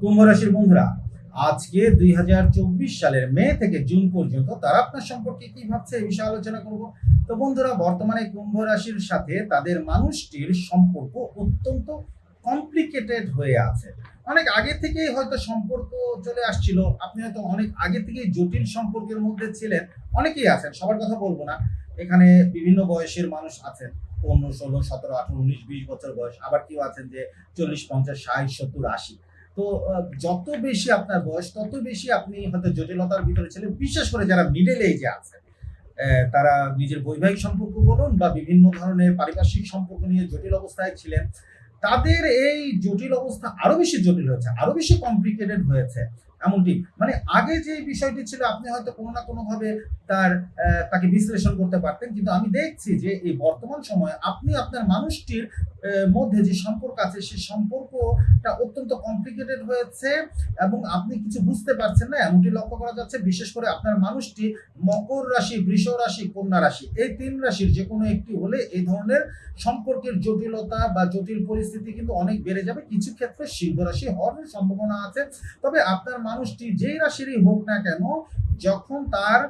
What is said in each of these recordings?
কুম্ভ রাশির বন্ধুরা, আজকে দুই হাজার চব্বিশ সালের মে থেকে জুন পর্যন্ত তারা আপনার সম্পর্কে কি ভাবছে এই বিষয়ে আলোচনা করব। তো বন্ধুরা, বর্তমানে কুম্ভ রাশির সাথে তাদের মানুষটির সম্পর্ক অত্যন্ত কমপ্লিকেটেড হয়ে আছে। অনেক আগে থেকেই হয়তো সম্পর্ক চলে আসছিল, আপনি হয়তো অনেক আগে থেকেই জটিল সম্পর্কের মধ্যে ছিলেন, অনেকেই আছেন, সবার কথা বলব না। এখানে বিভিন্ন বয়সের মানুষ আছেন, পনেরো, ষোলো, সতেরো, আঠারো, উনিশ, বিশ বছর বয়স, আবার কেউ আছেন যে চল্লিশ, পঞ্চাশ, ষাট, সত্তর, আশি। তো যত বেশি আপনার বয়স, তত বেশি আপনি হয়তো জটিলতার ভিতরে ছিলেন। বিশেষ করে যারা মিডল এজে আছে তারা নিজের বৈবাহিক সম্পর্ক বলুন বা বিভিন্ন ধরনের পারিপার্শ্বিক সম্পর্ক নিয়ে জটিল অবস্থায় ছিলেন, তাদের এই জটিল অবস্থা আরও বেশি জটিল হয়েছে, আরও বেশি কমপ্লিকেটেড হয়েছে। এমনটি মানে আগে যে বিষয়টি ছিল, আপনি হয়তো কোনো না কোনো ভাবে তার তাকে বিশ্লেষণ করতে পারতেন, কিন্তু আমি দেখছি যে এই বর্তমান সময়ে আপনি আপনার মানুষটির মধ্যে যে সম্পর্ক আছে, সেই সম্পর্কটা অত্যন্ত কমপ্লিকেটেড হয়েছে এবং আপনি কিছু বুঝতে পারছেন না, এমনটি লক্ষ্য করা যাচ্ছে, বিশেষ করে আপনার মানুষটি মকর রাশি, বৃষ রাশি, কন্যা রাশি, এই তিন রাশির যে কোনো একটি হলে এই ধরনের সম্পর্কের জটিলতা বা জটিল পরিস্থিতি কিন্তু অনেক বেড়ে যাবে। কিছু ক্ষেত্রে সিংহ রাশি হওয়ার সম্ভাবনা আছে। তবে আপনার মানুষটি যেই রাশিরই হোক না কেন, যখন তার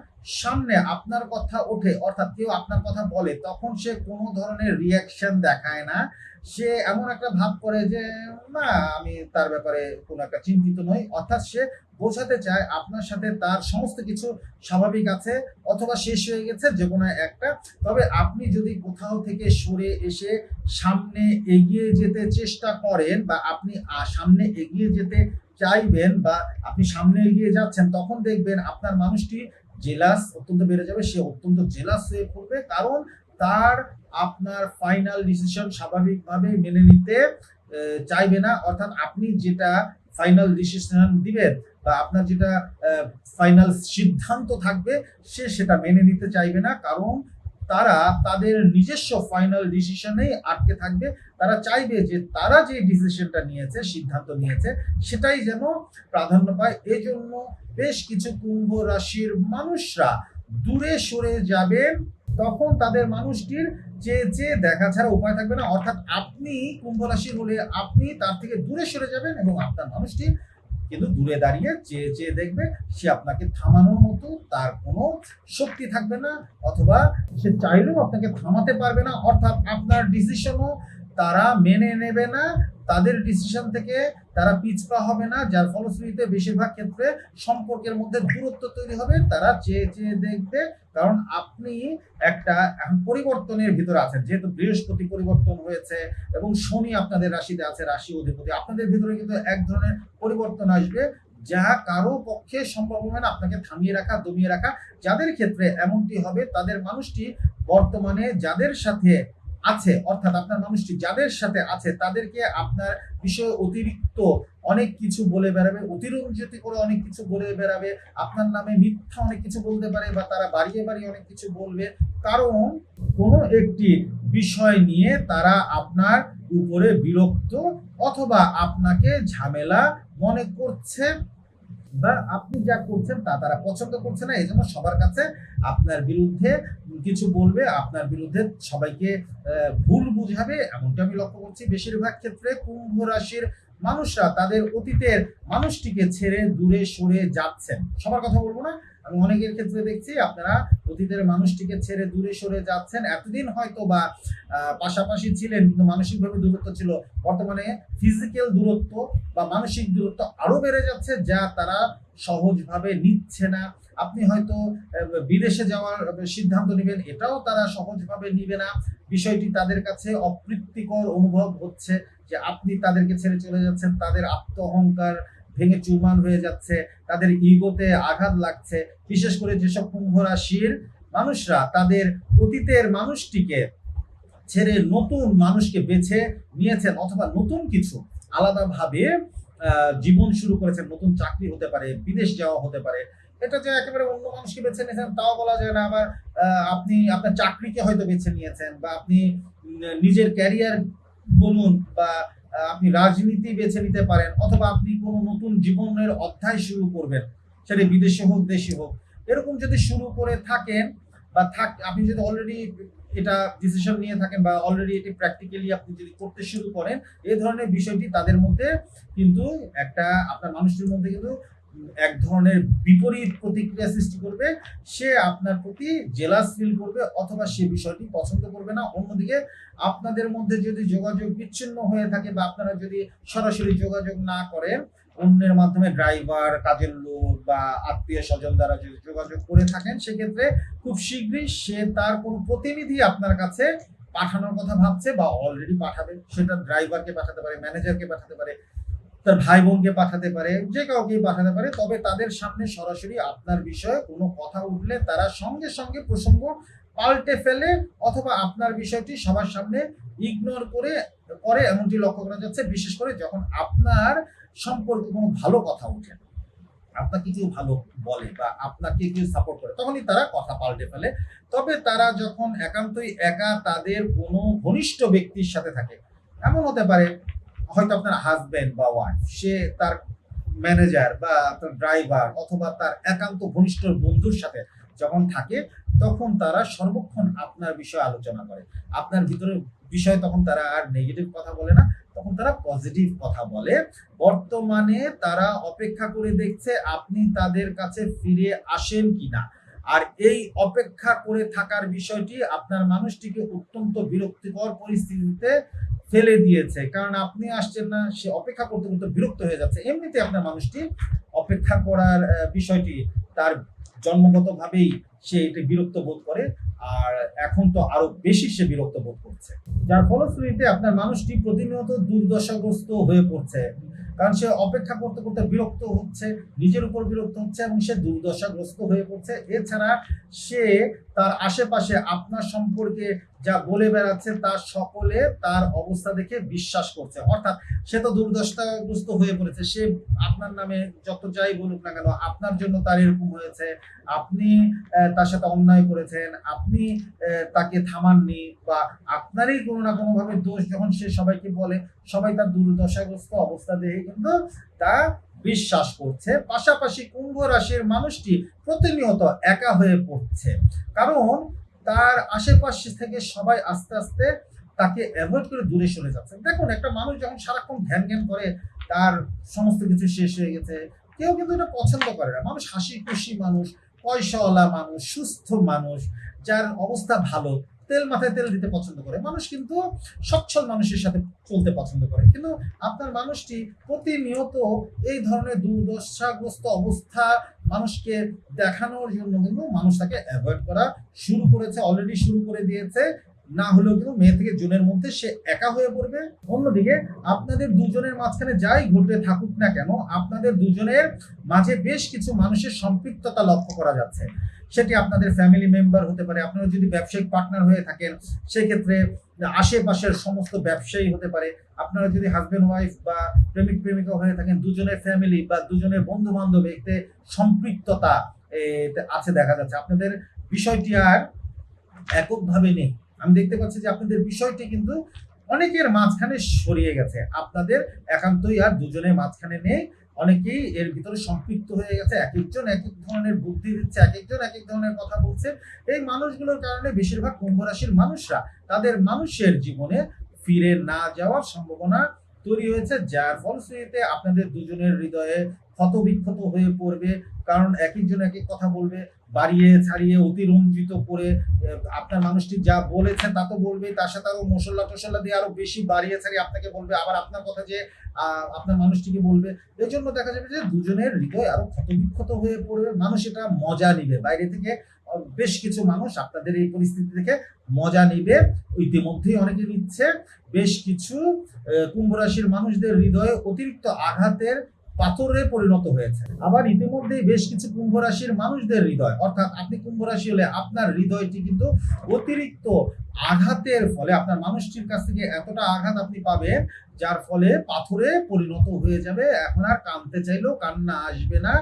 সামনে আপনার কথা ওঠে, অর্থাৎ কেউ আপনার কথা বলে, তখন সে কোনো ধরনের রিয়াকশন দেখায় না। সে এমন একটা ভাব করে যে, না, আমি তার ব্যাপারে কোনো একটা চিন্তিত নই। অর্থাৎ সে বোঝাতে চায় আপনার সাথে তার সমস্ত কিছু স্বাভাবিক আছে অথবা শেষ হয়ে গেছে যে কোনো একটা। তবে আপনি যদি কোথাও থেকে সরে এসে সামনে এগিয়ে যেতে চেষ্টা করেন বা আপনি সামনে এগিয়ে যেতে চাইবেন বা আপনি সামনে এগিয়ে যাচ্ছেন, তখন দেখবেন আপনার মানুষটি জেলাস অত্যন্ত বেড়ে যাবে। সে অত্যন্ত জেলাস হয়ে পড়বে। কারণ তার আপনার ফাইনাল ডিসিশন স্বাভাবিকভাবে মেনে নিতে চাইবে না। অর্থাৎ আপনি যেটা ফাইনাল ডিসিশন দিবেন বা আপনার যেটা ফাইনাল সিদ্ধান্ত থাকবে, সে সেটা মেনে নিতে চাইবে না। কারণ তারা তাদের নিজস্ব ফাইনাল ডিসিশনেই আটকে থাকবে। তারা চাইবে যে তারা যে ডিসিশনটা নিয়েছে, সিদ্ধান্ত নিয়েছে, সেটাই যেন প্রাধান্য পায়। এজন্য বেশ কিছু কুম্ভ রাশির মানুষরা দূরে সরে যাবেন। তখন তাদের মানুষটির যে যে দেখা ছাড়া উপায় থাকবে না, অর্থাৎ আপনি কুম্ভ রাশির হলে আপনি তার থেকে দূরে সরে যাবেন এবং আপনার মানুষটি কিন্তু দূরে দাঁড়িয়ে যে যে দেখবে, সে আপনাকে থামানোর মতো তার কোনো শক্তি থাকবে না অথবা সে চাইলেও আপনাকে থামাতে পারবে না। অর্থাৎ আপনার ডিসিশনও তারা মেনে নেবে না। তাদের ডিসিশন থেকে তারা পিছপা হবে না, যার ফলশ্রুতিতে বেশিরভাগ ক্ষেত্রে সম্পর্কের মধ্যে দূরত্ব তৈরি হবে, তারা চেয়ে চেয়ে দেখবে, কারণ আপনি একটা এখন পরিবর্তনের ভিতরে আছেন, যেহেতু বৃহস্পতি পরিবর্তন হয়েছে এবং শনি আপনাদের রাশিতে আছে, রাশি অধিপতি, আপনাদের ভিতরে কিন্তু এক ধরনের পরিবর্তন আসবে, যা কারও পক্ষে সম্ভব হবে না, আপনাকে থামিয়ে রাখা, দমিয়ে রাখা, যাদের ক্ষেত্রে এমনটি হবে, তাদের মানুষটি বর্তমানে যাদের সাথে আছে, অর্থাৎ আপনার মানুষটি যাদের সাথে আছে, তাদেরকে আপনার বিষয়ে অতিরিক্ত অনেক কিছু বলে বেড়াবে, অতিরঞ্জিত করে অনেক কিছু বলে বেড়াবে, আপনার নামে মিথ্যা অনেক কিছু বলতে পারে বা তারা বাড়িয়ে বাড়িয়ে অনেক কিছু বলবে। কারণ কোনো একটি বিষয় নিয়ে তারা আপনার উপরে বিরক্ত অথবা আপনাকে ঝামেলা মনে করছে বা আপনি যা করছেন তা তারা পছন্দ করছে না এই জন্য সবার কাছে আপনার বিরুদ্ধে কিছু বলবে, আপনার বিরুদ্ধে সবাইকে ভুল বুঝাবে, এমনটা আমি লক্ষ্য করছি। বেশিরভাগ ক্ষেত্রে কুম্ভ রাশির মানুষরা তাদের অতীতের মানুষটিকে ছেড়ে দূরে সরে যাচ্ছেন। সবার কথা বলব না। আমি অনেকের ক্ষেত্রে দেখছি আপনারা অতীতের মানুষটিকে ছেড়ে দূরে সরে যাচ্ছেন। এতদিন হয়তো বা পাশাপাশি ছিলেন কিন্তু মানসিকভাবে দূরত্ব ছিল। বর্তমানে ফিজিক্যাল দূরত্ব বা মানসিক দূরত্ব আরও বেড়ে যাচ্ছে যা তারা সহজভাবে নিচ্ছে না। আপনি হয়তো বিদেশে যাওয়ার সিদ্ধান্ত নেবেন, এটাও তারা সহজভাবে নিবে না। বিষয়টি তাদের কাছে অপ্রীতিকর অনুভব হচ্ছে যে আপনি তাদেরকে ছেড়ে চলে যাচ্ছেন, তাদের আত্ম অহংকার ভেঙে চুরমান হয়ে যাচ্ছে, তাদের ইগোতে আঘাত লাগছে। বিশেষ করে যেসব কুম্ভ রাশির মানুষরা তাদের অতীতের মানুষটিকে ছেড়ে নতুন মানুষকে বেছে নিয়েছেন অথবা নতুন কিছু আলাদাভাবে জীবন শুরু করেছেন, নতুন চাকরি হতে পারে, বিদেশ যাওয়া হতে পারে। এটা যে একেবারে অন্য মানুষকে বেছে নিয়েছেন তাও বলা যায় না। আবার আপনি আপনার চাকরিকে হয়তো বেছে নিয়েছেন বা আপনি নিজের ক্যারিয়ার বলুন বা আপনি রাজনীতি বেছে নিতে পারেন অথবা আপনি কোনো নতুন জীবনের অধ্যায় শুরু করবেন, সেটা বিদেশে হোক, দেশে হোক। এরকম যদি শুরু করে থাকেন বা থাক, আপনি যদি অলরেডি এটা ডিসিশন নিয়ে থাকেন বা অলরেডি এটি প্র্যাকটিক্যালি আপনি যদি করতে শুরু করেন এই ধরনের বিষয়টি তাদের মধ্যে কিন্তু একটা, আপনার মানুষের মধ্যে কিন্তু এক ধরনের বিপরীত প্রতিক্রিয়া সৃষ্টি করবে, সে আপনার প্রতি জেলাস ফিল করবে অথবা সে বিষয়টি পছন্দ করবে না। অন্যদিকে আপনাদের মধ্যে যদি যোগাযোগ বিচ্ছিন্ন হয়ে থাকে বা আপনারা যদি সরাসরি যোগাযোগ না করেন, অন্যের মাধ্যমে ড্রাইভার কাজের লোক বা আত্মীয় স্বজন দ্বারা যদি যোগাযোগ করে থাকেন, সেক্ষেত্রে খুব শীঘ্রই সে তার কোনো প্রতিনিধি আপনার কাছে পাঠানোর কথা ভাবছে বা অলরেডি পাঠাবে। সেটা ড্রাইভারকে পাঠাতে পারে ম্যানেজারকে পাঠাতে পারে তার ভাই বোনকে পাঠাতে পারে, যে কাউকে পাঠাতে পারে, তবে তাদের সামনে সরাসরি আপনার বিষয়ে কোনো কথা উঠলে তারা সঙ্গে সঙ্গে প্রসঙ্গ পাল্টে ফেলে অথবা আপনার বিষয়টি সবার সামনে ইগনোর করে করে এমনটি লক্ষ্য করা যাচ্ছে, বিশেষ করে যখন আপনার সম্পর্কে কোনো ভালো কথা ওঠে। আপনাকে কেউ ভালো বলে বা আপনাকে কেউ সাপোর্ট করে, তখনই তারা কথা পাল্টে ফেলে। তবে তারা যখন একান্তই একা তাদের কোনো ঘনিষ্ঠ ব্যক্তির সাথে থাকে, এমন হতে পারে হয়তো আপনার হাজবেন্ড বা ওয়াইফ সে তার ম্যানেজার বা তার ড্রাইভার অথবা তার একান্ত ঘনিষ্ঠ বন্ধুর সাথে যখন থাকে, তখন তারা সর্বক্ষণ আপনার বিষয়ে আলোচনা করে। আপনার ভিতরে বিষয়ে তখন তারা আর নেগেটিভ কথা বলে না, তখন তারা পজিটিভ কথা বলে। বর্তমানে তারা অপেক্ষা করে দেখছে আপনি তাদের কাছে ফিরে আসেন কিনা। আর এই অপেক্ষা করে থাকার বিষয়টি আপনার মানুষটিকে অত্যন্ত বিরক্তিকর পরিস্থিতিতে ফেলে দিয়েছে। কারণ আপনি আসছেন না, সে অপেক্ষা করতে করতে বিরক্ত হয়ে যাচ্ছে। এমনিতে আপনার মানুষটি অপেক্ষা করার বিষয়টি তার জন্মগতভাবেই সে এটি বিরক্ত বোধ করে, আর এখন তো আরও বেশি সে বিরক্ত বোধ করছে। যার ফলশ্রুতিতে আপনার মানুষটি প্রতিনিয়ত দুর্দশাগ্রস্ত হয়ে পড়ছে। কারণ সে অপেক্ষা করতে করতে বিরক্ত হচ্ছে, নিজের উপর বিরক্ত হচ্ছে এবং সে দুর্দশাগ্রস্ত হয়ে পড়ছে। এছাড়া সে তার আশেপাশে আপনার সম্পর্কে যা বলে বেড়াচ্ছে তার সকলে তার অবস্থা দেখে বিশ্বাস করছে। অর্থাৎ সে তো দুর্দশাগ্রস্ত হয়ে পড়েছে, সে আপনার নামে যত যাই বলুক না কেন, আপনার জন্য তার এরকম হয়েছে, আপনি তার সাথে অন্যায় করেছেন, আপনি তাকে থামাননি বা আপনারই কোনো না কোনো ভাবে দোষ যখন সে সবাইকে বলে, সবাই তার দুর্দশাগ্রস্ত অবস্থা দেখে কিন্তু তা বিশ্বাস করছে। পাশাপাশি কুম্ভ রাশির মানুষটি প্রতিনিয়ত একা হয়ে পড়ছে। কারণ তার আশেপাশে থেকে সবাই আস্তে আস্তে তাকে অ্যাভয়েড করে দূরে সরে যাচ্ছে। দেখুন, একটা মানুষ যখন সারাক্ষণ ধ্যান জ্ঞান করে, তার সমস্ত কিছু শেষ হয়ে গেছে। কেউ কিন্তু এটা পছন্দ করে না। মানুষ হাসি খুশি মানুষ, পয়সাওয়ালা মানুষ, সুস্থ মানুষ, যার অবস্থা ভালো তেল মাথায় তেল দিতে পছন্দ করে। মানুষ কিন্তু সচ্ছল মানুষের সাথে চলতে পছন্দ করে। কিন্তু আপনার মানুষটি প্রতিনিয়ত এই ধরনের দুর্দশাগ্রস্ত অবস্থা মানুষকে দেখানোর জন্য কিন্তু মানুষ তাকে অ্যাভয়েড করা শুরু করেছে অলরেডি শুরু করে দিয়েছে। না হলেও কিন্তু মে থেকে জুনের মধ্যে সে একা হয়ে পড়বে। অন্যদিকে আপনাদের দুজনের মাঝখানে যাই ঘটে থাকুক না কেন, আপনাদের দুজনের মাঝে বেশ কিছু মানুষের সম্পৃক্ততা লক্ষ্য করা যাচ্ছে। সেটি আপনাদের ফ্যামিলি মেম্বার হতে পারে। আপনারা যদি ব্যবসায়িক পার্টনার হয়ে থাকেন, সেক্ষেত্রে আশেপাশের সমস্ত ব্যবসায়ী হতে পারে। আপনারা যদি হাজব্যান্ড ওয়াইফ বা প্রেমিক, প্রেমিকা হয়ে থাকেন, দুজনের ফ্যামিলি বা দুজনের বন্ধু বান্ধব এতে সম্পৃক্ততা আছে দেখা যাচ্ছে। আপনাদের বিষয়টি আর এককভাবে নেই। আমি দেখতে পাচ্ছি যে আপনাদের বিষয়টি কিন্তু অনেকের মাঝখানে সরিয়ে গেছে। আপনাদের একান্তই আর দুজনের মাঝখানে নেই। অনেকেই এর ভিতরে সম্পৃক্ত হয়ে গেছে। এক একজন এক এক ধরনের বুদ্ধি দিচ্ছে, এক একজন এক এক ধরনের কথা বলছে। এই মানুষগুলোর কারণে বেশিরভাগ কুম্ভ রাশির মানুষরা তাদের মানুষের জীবনে ফিরে না যাওয়ার সম্ভাবনা তৈরি হয়েছে, যার ফলশ্রুতিতে আপনাদের দুজনের হৃদয়ে ক্ষতবিক্ষত হয়ে পড়বে। কারণ এক একজন এক এক কথা বলবে বাড়িয়ে ছাড়িয়ে অতিরঞ্জিত করে আপনার মানুষটি যা বলেছে তা তো বলবেই, তার সাথে আরও মশলা টসলা দিয়ে আরও বেশি বাড়িয়ে ছাড়িয়ে আপনাকে বলবে, আবার আপনার কথা যে আপনার মানুষটিকে বলবে এই জন্য দেখা যাবে যে দুজনের হৃদয় আরও ক্ষতবিক্ষত হয়ে পড়বে, মানুষ এটা মজা নিবে। বাইরে থেকে বেশ কিছু মানুষ আপনাদের এই পরিস্থিতি থেকে মজা নিবে, ইতিমধ্যেই অনেকে নিচ্ছে। বেশ কিছু কুম্ভ রাশির মানুষদের হৃদয়ে অতিরিক্ত আঘাতের পাথরে পরিণত হয়েছে। আবার ইতিমধ্যেই বেশ কিছু কুম্ভ রাশির মানুষদের হৃদয়, অর্থাৎ আপনি কুম্ভ রাশি হলে আপনার হৃদয়টি কিন্তু অতিরিক্ত আঘাতের ফলে আপনার মানুষটির কাছ থেকে এতটা আঘাত আপনি পাবেন, যার ফলে পাথরে পরিণত হয়ে যাবে। এখন আর কানতে চাইলেও কান্না আসবে না,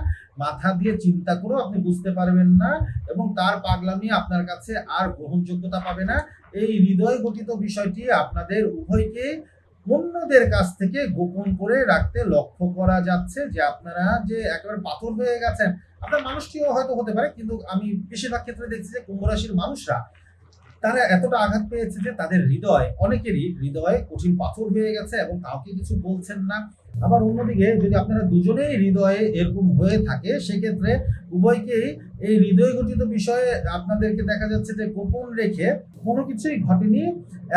মাথা দিয়ে চিন্তা করেও আপনি বুঝতে পারবেন না এবং তার পাগলামি আপনার কাছে আর গ্রহণযোগ্যতা পাবে না। এই হৃদয় গঠিত বিষয়টি আপনাদের উভয়কে অন্যদের কাছ থেকে গোপন করে রাখতে লক্ষ্য করা যাচ্ছে যে আপনারা যে একেবারে পাথর হয়ে গেছেন, আপনার মানুষটিও হয়তো হতে পারে, কিন্তু আমি বেশিরভাগ ক্ষেত্রে দেখছি যে কুম্ভ রাশির মানুষরা তারা এতটা আঘাত পেয়েছে যে তাদের হৃদয়, অনেকেরই হৃদয়ে কঠিন পাথর হয়ে গেছে এবং কাউকে কিছু বলছেন না। আবার অন্যদিকে যদি আপনারা দুজনেই হৃদয়ে এরকম হয়ে থাকে, সেক্ষেত্রে উভয়কেই এই হৃদয় গঠিত বিষয়ে আপনাদেরকে দেখা যাচ্ছে যে গোপন রেখে কোনো কিছুই ঘটেনি,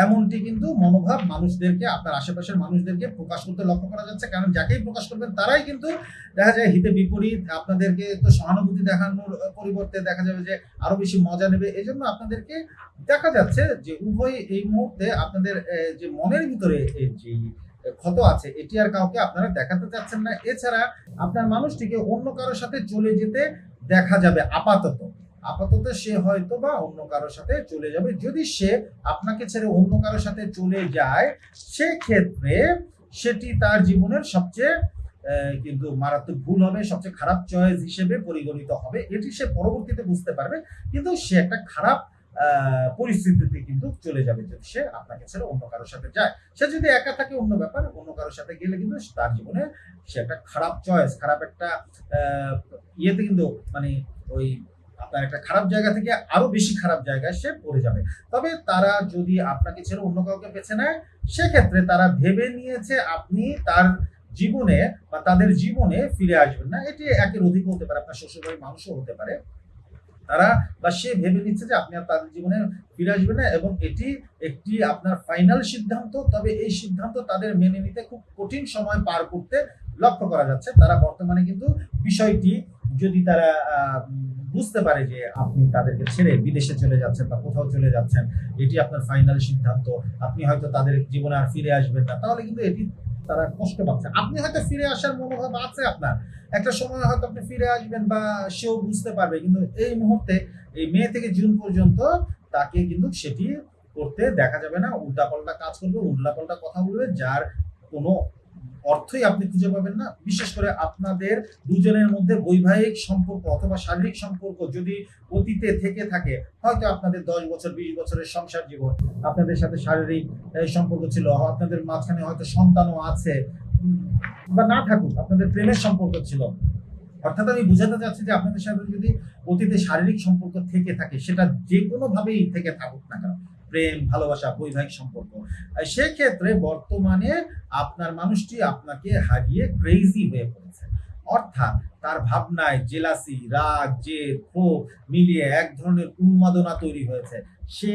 এমনটি কিন্তু মনোভাব মানুষদেরকে, আপনার আশেপাশের মানুষদেরকে প্রকাশ করতে লক্ষ্য করা যাচ্ছে। কারণ যাকেই প্রকাশ করবেন, তারাই কিন্তু দেখা যায় হিতে বিপরীত, আপনাদেরকে তো সহানুভূতি দেখানোর পরিবর্তে দেখা যাবে যে আরও বেশি মজা নেবে। এই জন্য আপনাদেরকে দেখা যাচ্ছে যে উভয় এই মুহূর্তে আপনাদের যে মনের ভিতরে যে ক্ষত আছে, এটি আর কাউকে আপনারা দেখাতে চাচ্ছেন না। এছাড়া আপনার মানুষটিকে অন্য কারোর সাথে চলে যেতে দেখা যাবে আপাতত। আপাতত সে হয়তো বা অন্য কারোর সাথে চলে যাবে। যদি সে আপনাকে ছেড়ে অন্য কারোর সাথে চলে যায়, সেক্ষেত্রে সেটি তার জীবনের সবচেয়ে কিন্তু মারাত্মক ভুল হবে, সবচেয়ে খারাপ চয়েস হিসেবে পরিগণিত হবে। এটি সে পরবর্তীতে বুঝতে পারবে। কিন্তু সে একটা খারাপ পরিস্থিতিতে কিন্তু চলে যাবে যদি সে আপনাকে ছেড়ে অন্য কারোর সাথে যায়। সে যদি একা থাকে, অন্য ব্যাপার, অন্য কারোর সাথে গেলে কিন্তু তার জীবনে সে একটা খারাপ চয়েস খারাপ একটা ইয়েতে কিন্তু মানে ওই আপনার একটা খারাপ জায়গা থেকে আরও বেশি খারাপ জায়গায় সে পড়ে যাবে। তবে তারা যদি আপনাকে ছেড়ে অন্য কাউকে বেছে নেয়, সেক্ষেত্রে তারা ভেবে নিয়েছে আপনি তার জীবনে বা তাদের জীবনে ফিরে আসবেন না। এটি একের অধিক হতে পারে, আপনার শ্বশুরবাড়ির মানুষও হতে পারে। তারা বা সে ভেবে নিচ্ছে যে আপনি আর তাদের জীবনে ফিরে আসবে না এবং এটি একটি আপনার ফাইনাল সিদ্ধান্ত। তবে এই সিদ্ধান্ত তাদের মেনে নিতে খুব কঠিন সময় পার করতে লক্ষ্য করা যাচ্ছে। তারা বর্তমানে কিন্তু বিষয়টি যদি তারা বুঝতে পারে যে আপনি তাদেরকে ছেড়ে বিদেশে চলে যাচ্ছেন বা কোথাও চলে যাচ্ছেন, এটি আপনার ফাইনাল সিদ্ধান্ত। আপনি হয়তো তাদের জীবনে আর ফিরে আসবেন না। তাহলে কিন্তু এটি তারা কষ্ট পাচ্ছে। আপনি হয়তো ফিরে আসার মনোভাব আছে আপনার। একটা সময় হয়তো আপনি ফিরে আসবেন বা সেও বুঝতে পারবে, কিন্তু এই মুহূর্তে এই মে থেকে জুন পর্যন্ত তাকে কিন্তু সেটি করতে দেখা যাবে না। উল্টাপাল্টা কাজ করবে, উল্টাপাল্টা কথা বলবে, যার কোনো অর্থই আপনি খুঁজে পাবেন না। বিশেষ করে আপনাদের দুজনের মধ্যে বৈবাহিক সম্পর্ক অথবা শারীরিক সম্পর্ক যদি অতীতে থেকে থাকে, হয়তো আপনাদের দশ বছর, বিশ বছরের সংসার জীবন আপনাদের সাথে শারীরিক সম্পর্ক ছিল, আপনাদের মাঝখানে হয়তো সন্তানও আছে। বা না থাকুক, আপনাদের প্রেমের সম্পর্ক ছিল। অর্থাৎ আমি বুঝাতে চাচ্ছি যে আপনাদের সাথে যদি অতীতে শারীরিক সম্পর্ক থেকে থাকে, সেটা যে কোনোভাবেই থেকে থাকুক না কেন প্রেম, ভালোবাসা, বৈবাহিক সম্পর্ক। সেক্ষেত্রে বর্তমানে আপনার মানুষটি আপনাকে হারিয়ে ক্রেজি হয়ে পড়েছে। অর্থাৎ তার ভাবনায় জেলাসি রাগ, জেদ, ক্ষোভ মিলিয়ে এক ধরনের উন্মাদনা তৈরি হয়েছে। সে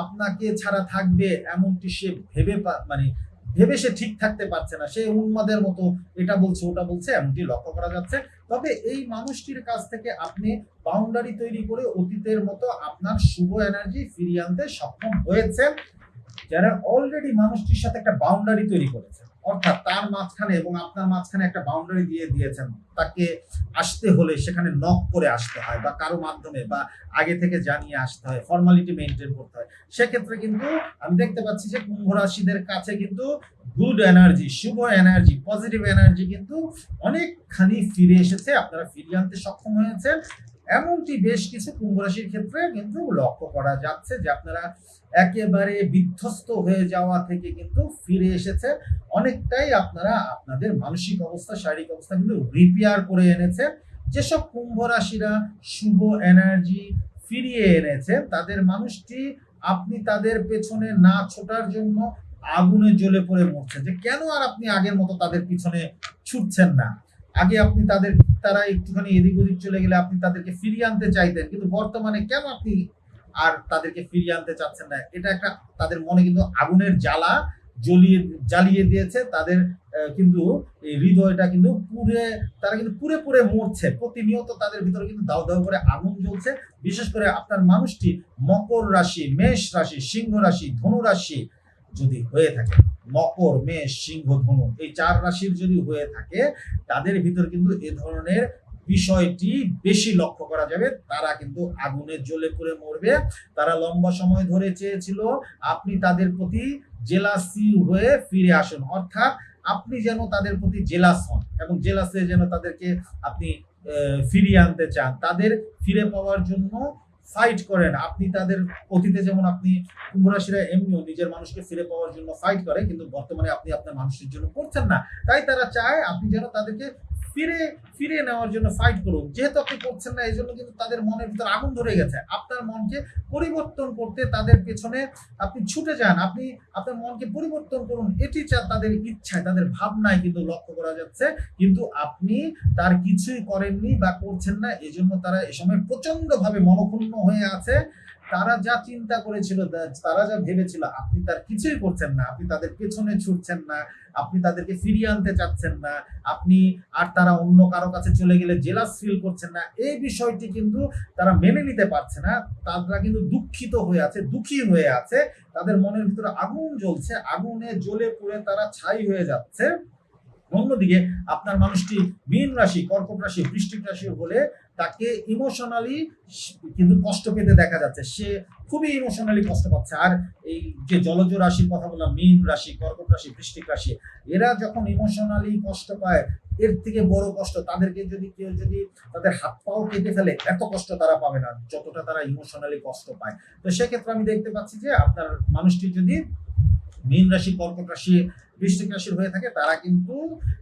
আপনাকে ছাড়া থাকবে এমনটি সে ভেবে মানে ভেবে সে ঠিক থাকতে পারছে না। সে উন্মাদের মতো এটা বলছে, ওটা বলছে, এমনটি লক্ষ্য করা যাচ্ছে। তবে এই মানুষটির কাছ থেকে আপনি বাউন্ডারি তৈরি করে অতীতের মতো আপনার শুভ এনার্জি ফিরিয়ে আনতে সক্ষম হয়েছে যারা অলরেডি মানুষটির সাথে একটা বাউন্ডারি তৈরি করেছে অর্থাৎ তার মাঝখানে এবং আপনার মাঝখানে একটা বাউন্ডারি দিয়ে দিয়েছেন। তাকে আসতে হলে সেখানে নক করে আসতে হয় বা কারও মাধ্যমে বা আগে থেকে জানিয়ে আসতে হয় ফর্মালিটি মেনটেন করতে হয়। সেক্ষেত্রে কিন্তু আমি দেখতে পাচ্ছি যে কুম্ভ রাশিদের কাছে কিন্তু গুড এনার্জি শুভ এনার্জি পজিটিভ এনার্জি কিন্তু অনেকখানি ফিরে এসেছে। আপনারা ফিরিয়ে আনতে সক্ষম হয়েছেন। এমনটি বেশ কিছু কুম্ভ রাশির ক্ষেত্রে কিন্তু লক্ষ্য করা যাচ্ছে যে আপনারা একেবারে বিধ্বস্ত হয়ে যাওয়া থেকে কিন্তু ফিরে এসেছে। অনেকটাই আপনারা আপনাদের মানসিক অবস্থা, শারীরিক অবস্থা কিন্তু রিপেয়ার করে এনেছে। যেসব কুম্ভ রাশিরা শুভ এনার্জি ফিরিয়ে এনেছে, তাদের মানুষটি আপনি তাদের পেছনে না ছোটার জন্য আগুনে জ্বলে পড়ে মরছে। যে কেন আর আপনি আগের মতো তাদের পিছনে ছুটছেন না? আগে আপনি তাদের, তারা একটুখানি এদিক ওদিক চলে গেলে আপনি তাদেরকে ফিরিয়ে আনতে চাইতেন, কিন্তু বর্তমানে কেন আপনি আর তাদেরকে ফিরিয়ে আনতে চাচ্ছেন না। এটা একটা তাদের মনে কিন্তু আগুনের জ্বালা জ্বলিয়ে, জ্বালিয়ে দিয়েছে। তাদের কিন্তু এই হৃদয়টা কিন্তু পুরে তারা কিন্তু পুরে পুরে মরছে। প্রতিনিয়ত তাদের ভিতরে কিন্তু দাও দাও করে আগুন জ্বলছে। বিশেষ করে আপনার মানুষটি মকর রাশি, মেষ রাশি, সিংহ রাশি, ধনু রাশি যদি হয়ে থাকে, মকর, মেষ, সিংহ, ধনু, এই চার রাশির যদি হয়ে থাকে, তাদের ভিতর কিন্তু এ ধরনের বিষয়টি বেশি লক্ষ্য করা যাবে। তারা কিন্তু আগুনে জ্বলে পুড়ে মরবে। তারা লম্বা সময় ধরে চেয়েছিল আপনি তাদের প্রতি জেলাসি হয়ে ফিরে আসুন। অর্থাৎ আপনি যেন তাদের প্রতি জেলাস হন এবং জেলাসে যেন তাদেরকে আপনি ফিরিয়ে আনতে চান। তাদের ফিরে পাওয়ার জন্য ফাইট করেন। আপনি তাদের অতীতে যেমন আপনি কুম্ভ রাশিরা এমনিও নিজের মানুষকে ফিরে পাওয়ার জন্য ফাইট করে, কিন্তু বর্তমানে আপনি আপনার মানুষের জন্য করছেন না। তাই তারা চায় আপনি যেন তাদেরকে ফিরে ফিরে নেওয়ার জন্য ফাইট করুন যেহেতু আপনি করছেন না এই জন্য কিন্তু তাদের মনের ভিতরে আগুন ধরে গেছে। আপনার মনকে পরিবর্তন করতে তাদের পেছনে আপনি ছুটে যান। আপনি আপনার মনকে পরিবর্তন করুন। এটি তাদের ইচ্ছায়, তাদের ভাবনায় কিন্তু লক্ষ্য করা যাচ্ছে। কিন্তু আপনি তার কিছুই করেননি বা করছেন না এই জন্য তারা এ সময় প্রচণ্ড ভাবে মনক্ষুণ্ণ হয়ে আছে। তারা যা চিন্তা করেছিল তারা যা ভেবেছিল, আপনি তার কিছুই করছেন না। আপনি তাদের পেছনে ছুটছেন না, আপনি তাদেরকে ফিরিয়ে আনতে চাচ্ছেন না, আপনি আর তারা অন্য কারও কাছে চলে গেলে জেলাস ফিল করছেন না, এই বিষয়টি কিন্তু তারা মেনে নিতে পারছে না। তারা কিন্তু দুঃখিত হয়ে আছে, দুঃখী হয়ে আছে। তাদের মনের ভিতরে আগুন জ্বলছে, আগুনে জ্বলে পুড়ে তারা ছাই হয়ে যাচ্ছে। অন্যদিকে আপনার মানুষটি মীন রাশি, কর্কট রাশি বৃষ্টিক রাশি হলে তাকে ইমোশনালি কিন্তু কষ্ট পেতে দেখা যাচ্ছে। সে খুবই ইমোশনালি কষ্ট পাচ্ছে। আর এই যে জলজ রাশির কথা বললাম মীন রাশি, কর্কট রাশি, বৃষ্টিক রাশি, এরা যখন ইমোশনালি কষ্ট পায়, এর থেকে বড় কষ্ট, তাদেরকে যদি কেউ যদি তাদের হাত পাও কেটে ফেলে, এত কষ্ট তারা পাবে না, যতটা তারা ইমোশনালি কষ্ট পায়। তো সেক্ষেত্রে আমি দেখতে পাচ্ছি যে আপনার মানুষটি যদি মীন রাশি, কর্কট রাশি বৃষ্টিক রাশির হয়ে থাকে, তারা কিন্তু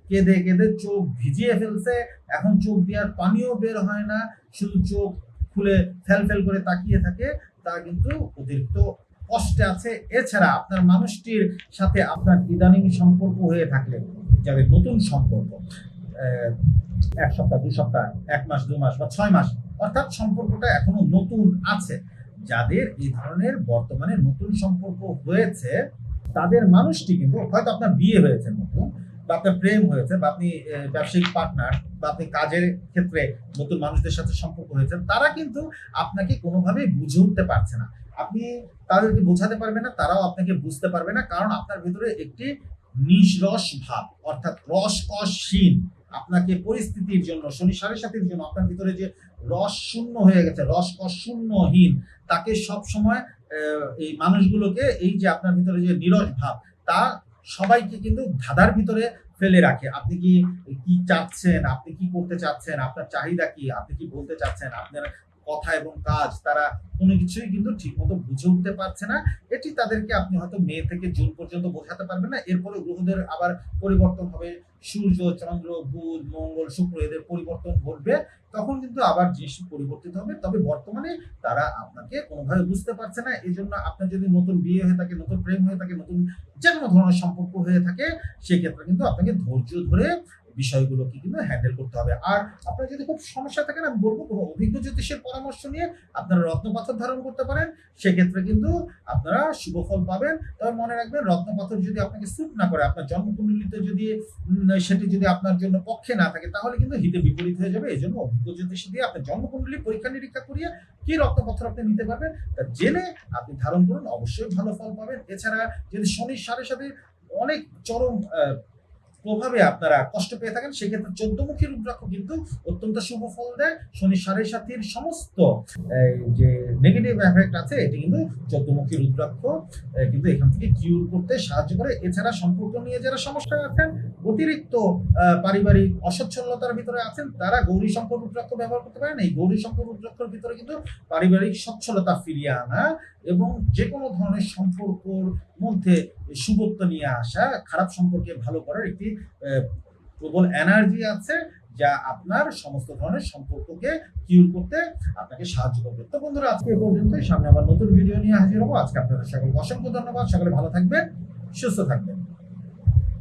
কেঁদে কেঁদে চোখ ভিজিয়ে ফেলছে। এখন চোখ দেওয়ার পানিও বের হয় না, শুধু চোখ খুলে ফেল ফেল করে তাকিয়ে থাকে তা কিন্তু অতিরিক্ত কষ্টে আছে। এছাড়া আপনার মানুষটির সাথে আপনার ইদানিং সম্পর্ক হয়ে থাকলে, যাদের নতুন সম্পর্ক এক সপ্তাহ, দু সপ্তাহ, এক মাস, দু মাস বা ছয় মাস, অর্থাৎ সম্পর্কটা এখনও নতুন আছে। যাদের এই ধরনের বর্তমানে নতুন সম্পর্ক হয়েছে তাদের মানুষটি কিন্তু, হয়তো আপনার বিয়ে হয়েছে নতুন, বা আপনার প্রেম হয়েছে, বা আপনি ব্যবসায়িক পার্টনার বা আপনি কাজের ক্ষেত্রে নতুন মানুষদের সাথে সম্পর্ক হয়েছে, তারা কিন্তু আপনাকে কোনোভাবেই বুঝে উঠতে পারছে না। আপনি তাদেরকে বোঝাতে পারবেন না, তারাও আপনাকে বুঝতে পারবে না, কারণ আপনার ভিতরে একটি নিঃরস ভাব, অর্থাৎ রসকসহীন আপনাকে পরিস্থিতির জন্য, শনি সাড়ে সাতির জন্য আপনার ভিতরে যে রস শূন্য হয়ে গেছে রসকস শূন্যহীন তাকে সব সময় এই মানুষগুলোকে এই যে আপনার ভিতরে যে নিরস ভাব, তা সবাইকে কিন্তু ধাঁধার ভিতরে ফেলে রাখে। আপনি কি কি চাচ্ছেন? আপনি কি করতে চাচ্ছেন? আপনার চাহিদা কি? আপনি কি বলতে চাচ্ছেন? আপনার কথা এবং কাজ তারা কোনো কিছুই কিন্তু ঠিকমতো বুঝে উঠতে পারছে না। এটি তাদেরকে আপনি হয়তো মে থেকে জুন পর্যন্ত বোঝাতে পারবেন না। এরপরে গ্রহদের আবার পরিবর্তন হবে। সূর্য, চন্দ্র, বুধ, মঙ্গল, শুক্র এদের পরিবর্তন ঘটবে। তখন কিন্তু আবার জিনিস পরিবর্তিত হবে। তবে বর্তমানে তারা আপনাকে কোনোভাবে বুঝতে পারছে না। এই জন্য আপনার যদি নতুন বিয়ে হয়ে থাকে, নতুন প্রেম হয়ে থাকে, নতুন যে কোনো ধরনের সম্পর্ক হয়ে থাকে, সেক্ষেত্রে কিন্তু আপনাকে ধৈর্য ধরে বিষয়গুলোকে কিন্তু হ্যান্ডেল করতে হবে। আর আপনার যদি খুব সমস্যা থাকে না বলব কোনো অভিজ্ঞ জ্যোতিষের পরামর্শ নিয়ে আপনারা রত্নপাথর ধারণ করতে পারেন। সেক্ষেত্রে কিন্তু আপনারা শুভ ফল পাবেন। তবে মনে রাখবেন, রত্নপাথর যদি আপনাকে স্যুট না করে, আপনার জন্মকুণ্ডলিতে যদি সেটি যদি আপনার জন্য পক্ষে না থাকে, তাহলে কিন্তু হিতে বিপরীত হয়ে যাবে। এই জন্য অভিজ্ঞ জ্যোতিষী দিয়ে আপনার জন্মকুণ্ডলী পরীক্ষা নিরীক্ষা করিয়ে কি রত্নপাথর আপনি নিতে পারবেন, তা জেনে আপনি ধারণ করুন। অবশ্যই ভালো ফল পাবেন। এছাড়া যদি শনির সাথে সাথে অনেক চরম প্রভাবে আপনারা কষ্ট পেয়ে থাকেন, সেক্ষেত্রে চোদ্দমুখী রুদ্রাক্ষ কিন্তু অত্যন্ত শুভ ফল দেয়। শনি সাড়ে সাতির সমস্ত যে নেগেটিভ এফেক্ট আছে, এটি কিন্তু চোদ্দমুখী রুদ্রাক্ষ কিন্তু এখান থেকে কিউর করতে সাহায্য করে। এছাড়া সম্পর্ক নিয়ে যারা সমস্যা আছেন, অতিরিক্ত পারিবারিক অসচ্ছলতার ভিতরে আছেন, তারা গৌরী শঙ্কর রুদ্রাক্ষ ব্যবহার করতে পারেন। এই গৌরী শঙ্কর রুদ্রাক্ষর ভিতরে কিন্তু পারিবারিক সচ্ছলতা ফিরিয়ে আনা এবং যে কোনো ধরনের সম্পর্কর মধ্যে শুভত্ব নিয়ে আসা, খারাপ সম্পর্কে ভালো করার একটি প্রবল এনার্জি আছে যা আপনার সমস্ত ধরনের সম্পর্ককে কিউর করতে আপনাকে সাহায্য করবে। তো বন্ধুরা, আজকে এ পর্যন্তই। সামনে আবার নতুন ভিডিও নিয়ে হাজির হব। আজকে আপনাদের সকলকে অসংখ্য ধন্যবাদ। সকলে ভালো থাকবেন, সুস্থ থাকবেন।